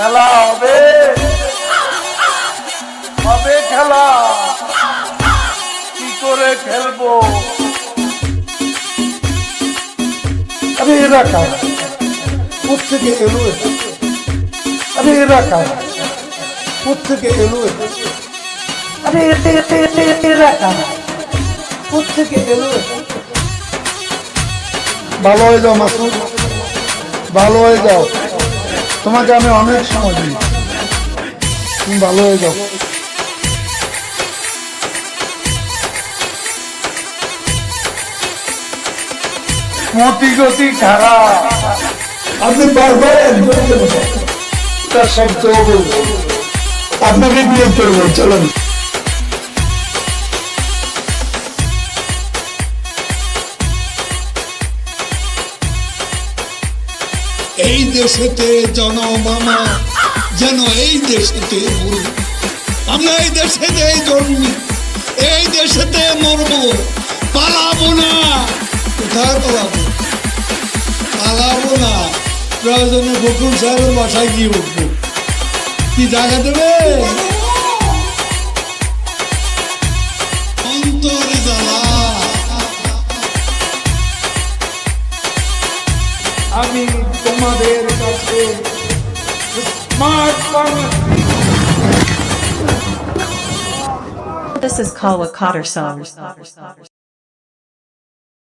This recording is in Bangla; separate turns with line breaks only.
খেলা হবে হবে খেলা কি করে খেলব
আরে এরা কারা কোথেকে এলো? আরে এরা কারা কোথেকে এলো? আরে এতে এতে এতে এতে এরা কারা কোথেকে এলো? ভালো হয়ে যাও মাসুদ ভালো হয়ে যাও তোমাকে আমি অনেক সময় দিই। তুমি ভালো হয়ে যাও।
মতি গতি খারাপ
আপনি বারবার একজনকে তার সব চলবে আপনাকে বিয়ে করব, চলুন।
এই দেশেতে জনমামা যেন এই দেশেতে মরব আমরা এই দেশেতে জন্মি, এই দেশেতে মরব, পালাবো না, কোথায় পালাবো? পালাবো না। প্রয়োজনে বকুল সাহেবের বাসায় গিয়ে উঠবো। কি জায়গা দেবে?
আমি তোমাদের কাছে smart
This is Kawa Cotter Songs.